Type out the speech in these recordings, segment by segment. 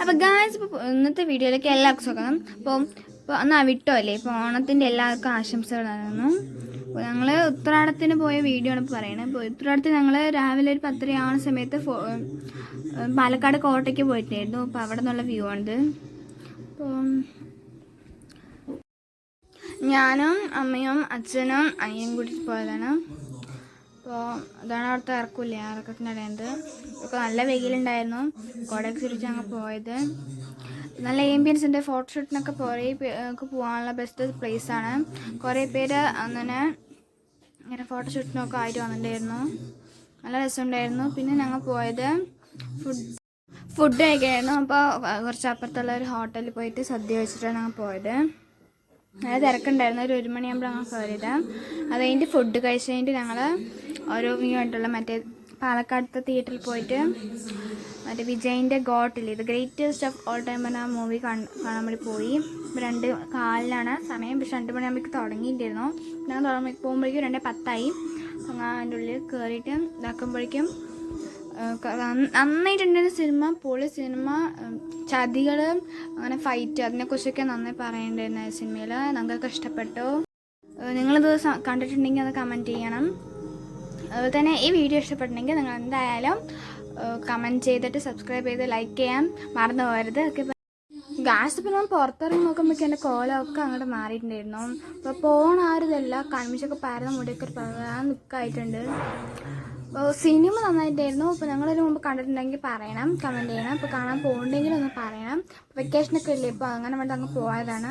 അപ്പോൾ ഗായ്സ് ഇപ്പോൾ ഇന്നത്തെ വീഡിയോയിലേക്ക് എല്ലാവർക്കും സ്വാഗതം. അപ്പോൾ ഇപ്പോൾ അന്ന് അവിട്ടോ അല്ലേ? ഇപ്പോൾ ഓണത്തിന്റെ എല്ലാവർക്കും ആശംസകൾ നൽകുന്നു അപ്പോൾ ഞങ്ങൾ ഉത്രാടത്തിന് പോയ വീഡിയോ ആണ് ഇപ്പോൾ പറയുന്നത് അപ്പോൾ ഉത്രാടത്തിന് ഞങ്ങൾ രാവിലെ ഒരു പത്തര ആവുന്ന സമയത്ത് പാലക്കാട് കോട്ടയ്ക്ക് പോയിട്ടായിരുന്നു അപ്പോൾ അവിടെ നിന്നുള്ള വ്യൂ ആണിത്. അപ്പോൾ ഞാനും അമ്മയും അച്ഛനും അനിയനും കൂടി പോയതാണ്. അപ്പോൾ അതാണ് അവിടുത്തെ ഇറക്കില്ല ഇറക്കത്തിന്റെ ഒക്കെ നല്ല വെയിലുണ്ടായിരുന്നു. കോടയൊക്കെ ചുരിച്ച് ഞങ്ങൾ പോയത്. നല്ല ഏംബിയൻസ് ഉണ്ട്. ഫോട്ടോഷൂട്ടിനൊക്കെ കുറേ പേർക്ക് പോകാനുള്ള ബെസ്റ്റ് പ്ലേസ് ആണ്. കുറേ പേര് അങ്ങനെ ഇങ്ങനെ ഫോട്ടോഷൂട്ടിനൊക്കെ ആയിട്ട് വന്നിട്ടുണ്ടായിരുന്നു. നല്ല രസമുണ്ടായിരുന്നു. പിന്നെ ഞങ്ങൾ പോയത് ഫുഡ് ഫുഡ് കഴിക്കായിരുന്നു അപ്പോൾ കുറച്ച് അപ്പുറത്തുള്ള ഒരു ഹോട്ടലിൽ പോയിട്ട് സദ്യ കഴിച്ചിട്ടാണ് ഞങ്ങൾ പോയത്. നല്ല തിരക്കുണ്ടായിരുന്നു. ഒരു ഒരു മണിയാകുമ്പോൾ ഞങ്ങൾ കയറിയത് അത് കഴിഞ്ഞിട്ട് ഫുഡ് കഴിച്ച് കഴിഞ്ഞിട്ട് ഞങ്ങൾ ഓരോ വ്യൂ ആയിട്ടുള്ള മറ്റേ പാലക്കാടത്തെ തിയേറ്ററിൽ പോയിട്ട് മറ്റേ വിജയിന്റെ ഗോട്ടിൽ ഇത് ഗ്രേറ്റസ്റ്റ് ഓഫ് ഓൾ ടൈം എന്ന മൂവി കാണാൻ വേണ്ടി പോയി. രണ്ട് കാലിലാണ് സമയം. പക്ഷെ രണ്ട് മണിയാകുമ്പോഴേക്ക് തുടങ്ങിയിട്ടായിരുന്നു ഞങ്ങൾ തുടങ്ങി പോകുമ്പോഴേക്കും രണ്ട് പത്തായി. അതിന്റെ ഉള്ളിൽ കയറിയിട്ട് ഇതാക്കുമ്പോഴേക്കും നന്നായിട്ടുണ്ടായിരുന്ന സിനിമ പൊളി സിനിമ ചതികൾ അങ്ങനെ ഫൈറ്റ് അതിനെക്കുറിച്ചൊക്കെ നന്നായി പറയേണ്ടിരുന്ന സിനിമയിൽ ഞങ്ങൾക്ക് ഇഷ്ടപ്പെട്ടു. നിങ്ങളിത് കണ്ടിട്ടുണ്ടെങ്കിൽ അത് കമന്റ് ചെയ്യണം. അതുപോലെ തന്നെ ഈ വീഡിയോ ഇഷ്ടപ്പെട്ടിട്ടുണ്ടെങ്കിൽ നിങ്ങൾ എന്തായാലും കമന്റ് ചെയ്തിട്ട് സബ്സ്ക്രൈബ് ചെയ്ത് ലൈക്ക് ചെയ്യാം. മറന്നു പോകരുത്. ഒക്കെ ഗ്യാസ് ഇപ്പം ഞാൻ പുറത്തിറങ്ങി നോക്കുമ്പോഴേക്കും എന്റെ കോലമൊക്കെ അങ്ങോട്ട് മാറിയിട്ടുണ്ടായിരുന്നു. അപ്പോൾ പോണ ഇതല്ല കൺമിച്ചൊക്കെ പരന്ന മുടിയൊക്കെ ഒരു പറയാൻ നിൽക്കായിട്ടുണ്ട് സിനിമ നന്നായിട്ടായിരുന്നു. അപ്പോൾ ഞങ്ങളതിന് മുമ്പ് കണ്ടിട്ടുണ്ടെങ്കിൽ പറയണം കമന്റ് ചെയ്യണം. അപ്പോൾ കാണാൻ പോകുന്നുണ്ടെങ്കിൽ ഒന്ന് പറയണം. വെക്കേഷനൊക്കെ ഇല്ലേ ഇപ്പോൾ അങ്ങനെ വേണ്ടി അങ്ങ് പോയതാണ്.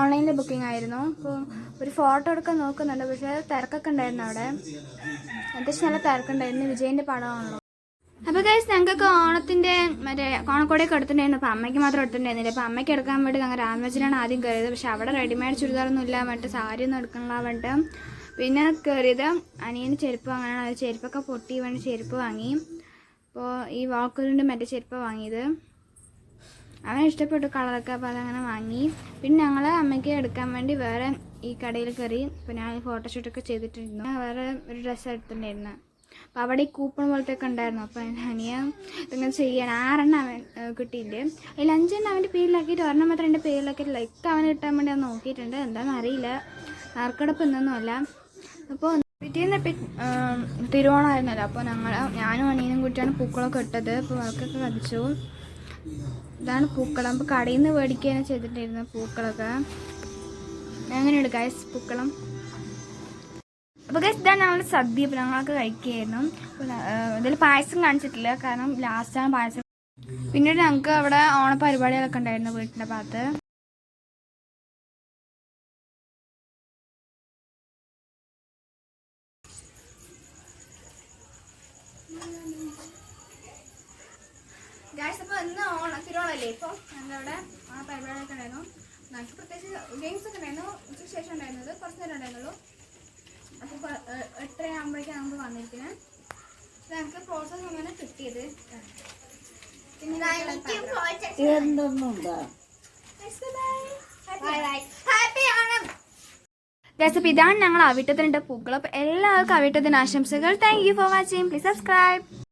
ഓൺലൈനിൽ ബുക്കിംഗ് ആയിരുന്നു. അപ്പോൾ ഒരു ഫോട്ടോ എടുക്കാൻ നോക്കുന്നുണ്ട്. പക്ഷേ തിരക്കൊക്കെ ഉണ്ടായിരുന്നു അവിടെ. അത്യാവശ്യം നല്ല തിരക്കുണ്ടായിരുന്നു. വിജയന്റെ പടമാണല്ലോ. അപ്പോൾ ഗൈസ് ഞങ്ങൾക്ക് ഓണത്തിന്റെ മറ്റേ ഓണക്കോടിയൊക്കെ എടുത്തിട്ടുണ്ടായിരുന്നു. അപ്പോൾ അമ്മയ്ക്ക് മാത്രം എടുത്തിട്ടുണ്ടായിരുന്നില്ല. അപ്പോൾ അമ്മയ്ക്ക് എടുക്കാൻ വേണ്ടി ഞങ്ങൾ രാമചരനാണ് ആദ്യം കയറിയത്. പക്ഷേ അവിടെ റെഡിമെയ്ഡ് ചുരിദാറൊന്നും ഇല്ല. വേണ്ടിട്ട് സാരി ഒന്നും എടുക്കണില്ല വേണ്ടിട്ട് പിന്നെ കയറിയത് അനിയന് ചെരുപ്പ് വാങ്ങാനാണ്. അത് ചെരുപ്പൊക്കെ പൊട്ടി വേണ്ട ചെരുപ്പ് വാങ്ങി. അപ്പോൾ ഈ വാക്കുകളുണ്ട് മറ്റേ ചെരുപ്പ് വാങ്ങിയത്. അവൻ ഇഷ്ടപ്പെട്ടു കളറൊക്കെ അപ്പോൾ അതങ്ങനെ വാങ്ങി. പിന്നെ ഞങ്ങൾ അമ്മയ്ക്ക് എടുക്കാൻ വേണ്ടി വേറെ ഈ കടയിൽ കയറി ഇപ്പോൾ ഞാൻ ഫോട്ടോഷൂട്ടൊക്കെ ചെയ്തിട്ടിരുന്നു. വേറെ ഒരു ഡ്രസ്സ് എടുത്തിട്ടുണ്ടായിരുന്നു. അപ്പോൾ അവിടെ ഈ കൂപ്പൺ പോലത്തെ ഒക്കെ ഉണ്ടായിരുന്നു. അപ്പോൾ അനിയ ഇങ്ങനെ ചെയ്യണം ആറെണ്ണം അവൻ കിട്ടിയിട്ടുണ്ട്. അതിൽ അഞ്ചെണ്ണം അവന്റെ പേരിലാക്കിയിട്ട് ഒരെണ്ണം മാത്രം എന്റെ പേരിലാക്കിയിട്ടില്ല ലൈക്ക് അവന് കിട്ടാൻ വേണ്ടി അവൻ നോക്കിയിട്ടുണ്ട്. എന്താണെന്ന് അറിയില്ല. നറുക്കെടുപ്പ് എന്നൊന്നുമല്ല. അപ്പോൾ പിറ്റേന്ന് തിരുവോണമായിരുന്നല്ലോ. അപ്പോൾ ഞങ്ങൾ ഞാനും അനിയനും കൂട്ടിയാണ് പൂക്കളൊക്കെ ഇട്ടത്. അപ്പോൾ വിളക്കൊക്കെ കത്തിച്ചു ഇതാണ് പൂക്കളം. അപ്പോൾ കടയിൽ നിന്ന് മേടിക്കുകയാണ് ചെയ്തിട്ടിരുന്നത് പൂക്കളൊക്കെ. എങ്ങനെയുണ്ട് ഗൈസ് പൂക്കളം. അപ്പോൾ ഗൈസ് ഇതാണ് ഞങ്ങളുടെ സദ്യ. അപ്പോൾ ഞങ്ങളൊക്കെ കഴിക്കുകയായിരുന്നു. ഇതിൽ പായസം കാണിച്ചിട്ടില്ല. കാരണം ലാസ്റ്റാണ് പായസം. പിന്നീട് ഞങ്ങൾക്ക് അവിടെ ഓണപരിപാടികളൊക്കെ ഉണ്ടായിരുന്നു വീട്ടിന്റെ ഭാഗത്ത്. ഗായ്സ് അപ്പോൾ ഇന്ന് ഓണം തിരുവോണല്ലേ ഇപ്പോൾ ഞങ്ങളുടെ അവിടെ പരിപാടിയൊക്കെ ഉണ്ടായിരുന്നു. ഞങ്ങൾക്ക് പ്രത്യേകിച്ച് ഗെയിംസ് ഒക്കെ ഉണ്ടായിരുന്നു. ഉച്ചയ്ക്ക് ശേഷം ഉണ്ടായിരുന്നത് കുറച്ച് നേരം ഉണ്ടായിരുന്നുള്ളൂ. അപ്പോൾ എട്ടര ആകുമ്പോഴേക്കാണ് നമുക്ക് വന്നിരിക്കുന്നത് ഞങ്ങൾക്ക് പ്രോസസ് അങ്ങനെ കിട്ടിയത്. പിന്നെ ഹാപ്പി ഓണം. ഗൈസ് അപ്പോൾ ഇതാണ് ഞങ്ങൾ അവിട്ടത്തിനുണ്ട് പൂക്കൾ. എല്ലാവർക്കും അവിട്ടത്തിന് ആശംസകൾ. Thank you for watching please subscribe